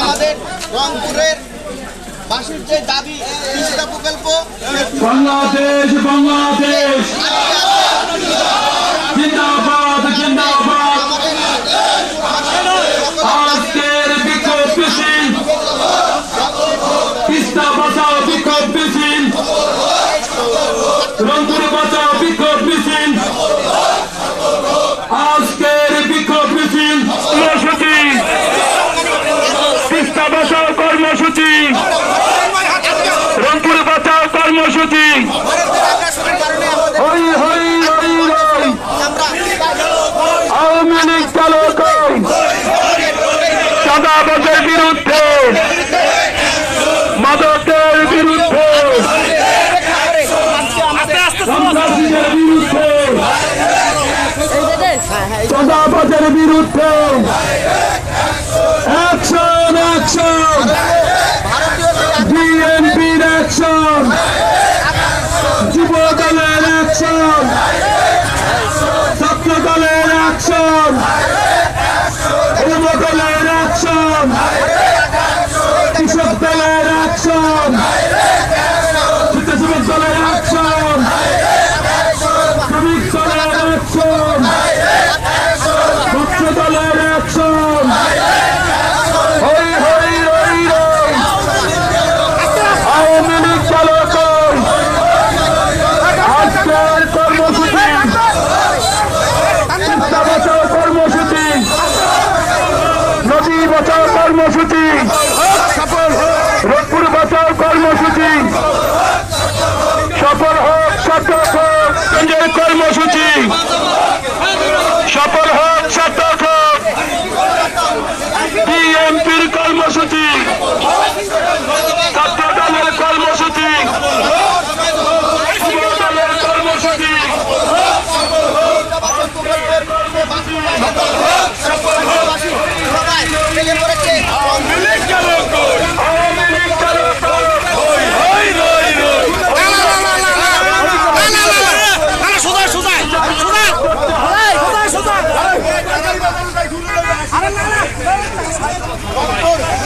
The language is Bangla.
আমাদের রংপুরের বাসীর যে দাবি তিস্তা প্রকল্প, বাংলাদেশ বাংলাদেশ। জিন্দাবাদ জিন্দাবাদ। আজকের বিক্ষোভ মিছিল। তিস্তা বাঁচাও বিক্ষোভ চাঁদাবাজের বিরুদ্ধে মাদকের বিরুদ্ধে বিরুদ্ধে চাঁদাবাজের বিরুদ্ধে বাঁচাও কর্মসূচি। রংপুর বাঁচাও কর্মসূচি। সফল হোক, সার্থক হোক। কর্মসূচি। সফল হোক, সার্থক হোক। বিএনপির কর্মসূচি। Thank you.